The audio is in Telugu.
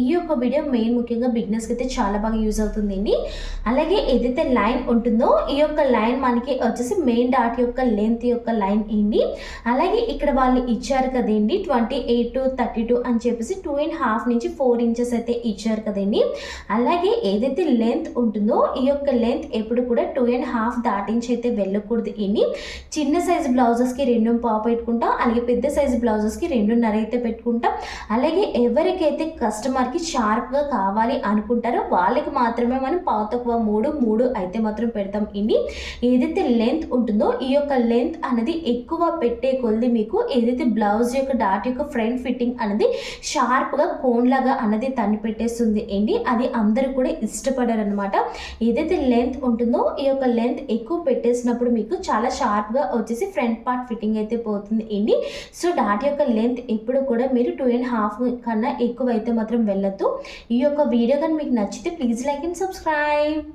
ఈ యొక్క వీడియో మెయిన్ ముఖ్యంగా బిగినర్స్కి అయితే చాలా బాగా యూజ్ అవుతుందండి. అలాగే ఏదైతే లైన్ ఉంటుందో ఈ యొక్క లైన్ మనకి వచ్చేసి మెయిన్ డాట్ యొక్క లెంత్ యొక్క లైన్ ఏంటి అలాగే ఇక్కడ వాళ్ళు ఇచ్చారు కదండి twenty eight to thirty two అని చెప్పేసి టూ అండ్ హాఫ్ నుంచి ఫోర్ ఇంచెస్ అయితే ఇచ్చారు కదండి. అలాగే ఏదైతే లెంత్ ఉంటుందో ఈ యొక్క లెంత్ ఎప్పుడు కూడా టూ అండ్ హాఫ్ దాటించి అయితే వెళ్ళకూడదు ఏంటి చిన్న సైజు బ్లౌజెస్కి రెండు పావు పెట్టుకుంటాం అలాగే పెద్ద సైజు బ్లౌజెస్కి రెండున్నర అయితే పెట్టుకుంటాం. అలాగే ఎవరికైతే కస్టమర్ కస్టమర్కి షార్ప్గా కావాలి అనుకుంటారో. వాళ్ళకి మాత్రమే మనం పావు మూడు మూడు అయితే మాత్రం పెడతాం. ఇండి ఏదైతే లెంత్ ఉంటుందో ఈ యొక్క లెంత్ అనేది ఎక్కువ పెట్టే కొద్ది మీకు ఏదైతే బ్లౌజ్ యొక్క డాట్ యొక్క ఫ్రంట్ ఫిట్టింగ్ అనేది షార్ప్గా కోన్లాగా అనేది అన్నది తన్ని పెట్టేస్తుంది. ఏంటి? అది అందరూ కూడా ఇష్టపడరు అనమాట ఏదైతే లెంత్ ఉంటుందో ఈ యొక్క లెంత్ ఎక్కువ పెట్టేసినప్పుడు మీకు చాలా షార్ప్గా వచ్చేసి ఫ్రంట్ పార్ట్ ఫిట్టింగ్ అయితే పోతుంది. ఏంటి? సో డాట్ యొక్క లెంత్ ఎప్పుడు కూడా మీరు టూ అండ్ హాఫ్ కన్నా ఎక్కువ అయితే మాత్రం వెళ్ళొద్దు. ఈ యొక్క వీడియో కానీ మీకు నచ్చితే ప్లీజ్ లైక్ అండ్ సబ్స్క్రైబ్